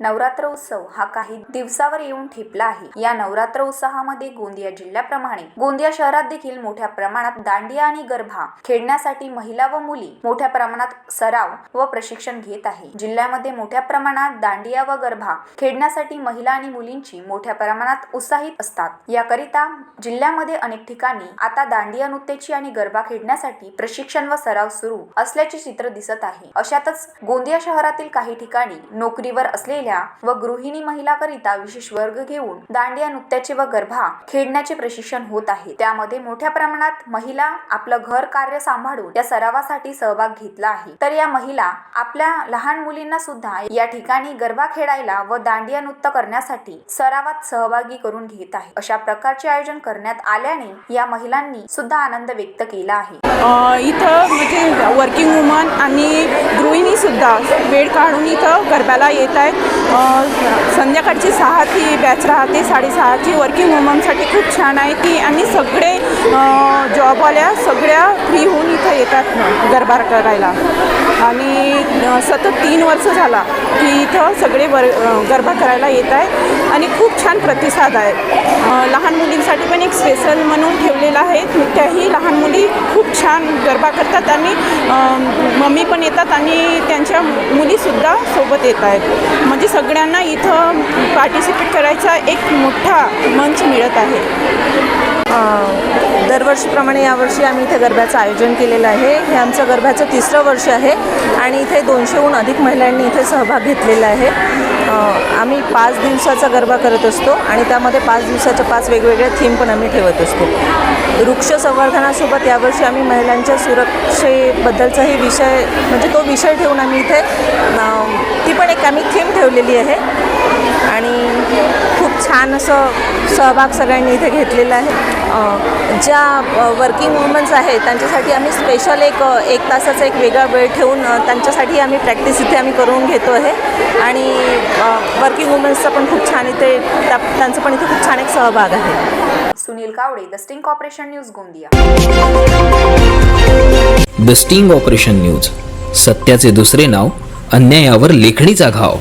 नवरात्र उत्सव हा काही दिवसावर येऊन ठेपला आहे. या नवरात्र उत्सवामध्ये गोंदिया जिल्ह्याप्रमाणे गोंदिया शहरात देखील मोठ्या प्रमाणात दांडिया आणि गरबा खेळण्यासाठी महिला व मुली मोठ्या प्रमाणात सराव व प्रशिक्षण घेत आहे. जिल्ह्यामध्ये मोठ्या प्रमाणात दांडिया व गरबा खेळण्यासाठी महिला आणि मुलींची मोठ्या प्रमाणात उत्साहित असतात. याकरिता जिल्ह्यामध्ये अनेक ठिकाणी आता दांडिया नृत्याची आणि गरबा खेळण्यासाठी प्रशिक्षण व सराव सुरू असल्याचे चित्र दिसत आहे. अशातच गोंदिया शहरातील काही ठिकाणी नोकरीवर असलेल्या व गृहिणी महिलाकरिता विशेष वर्ग घेऊन दांडिया नृत्याचे व गरबा खेळण्याचे प्रशिक्षण होत आहे. त्यामध्ये मोठ्या प्रमाणात महिला आपलं घर कार्य सांभाळून या सरावासाठी सहभाग घेतला आहे. तर या महिला आपल्या लहान मुलींना सुद्धा या ठिकाणी गरबा खेळायला व दांडिया नृत्य करण्यासाठी सरावात सहभागी करून घेत आहे. अशा प्रकारचे आयोजन करण्यात आल्याने या महिलांनी सुद्धा आनंद व्यक्त केला आहे. इथं म्हणजे वर्किंग वुमन आणि गृहिणी सुद्धा वेळ काढून इथं गरब्याला येत आहेत. संध्याकाळची सहा ती बॅच राहते साडेसहाची वर्किंग वुमनसाठी खूप छान आहे ती. आणि सगळे जॉबवाल्या सगळ्या फ्री होऊन इथं येतात गरबा करायला. आणि सतत तीन वर्ष झाला की इथं सगळे वर गरबा करायला येत आहे. आणि खूप छान प्रतिसाद आहे. लहान मुलींसाठी पण एक स्पेशल म्हणून ठेवलेला आहे. त्याही लहान मुली छान गरबा करतात आणि मम्मी पण येतात आणि त्यांच्या मुलीसुद्धा सोबत येत आहेत. म्हणजे सगळ्यांना इथं पार्टिसिपेट करायचा एक मोठा मंच मिळत आहे. दरवर्षीप्रमाणे यावर्षी आम्ही इथे गरब्याचं आयोजन केलेलं आहे. हे आमचं गरब्याचं तिसरं वर्ष आहे आणि इथे दोनशेहून अधिक महिलांनी इथे सहभाग घेतलेला आहे. आम्ही पाच दिवसाचा गरबा करत असतो आणि त्यामध्ये पाच दिवसाच्या पाच वेगवेगळ्या थीम पण आम्ही ठेवत असतो. वृक्ष संवर्धनासोबत यावर्षी आम्ही महिलांच्या सुरक्षेबद्दलचाही विषय म्हणजे तो विषय ठेवून आम्ही इथे ती पण एक आम्ही थीम ठेवलेली आहे. आणि खूप छान असं सहभाग सगळ्यांनी इथे घेतलेला आहे. ज्या वर्किंग वुमन्स आहेत त्यांच्यासाठी आम्ही स्पेशल एक एक तासाचा एक वेगळा वेळ ठेवून त्यांच्यासाठी आम्ही प्रॅक्टिस इथे आम्ही करून घेतो आहे. आणि वर्किंग वुमन्सचा पण खूप छान इथे त्या त्यांचा पण इथे खूप छान एक सहभाग आहे. Sunil Kawade the sting corporation news Gondia. The sting operation news सत्याचे दुसरे नाव अन्यायावर लेखणीचा घाव.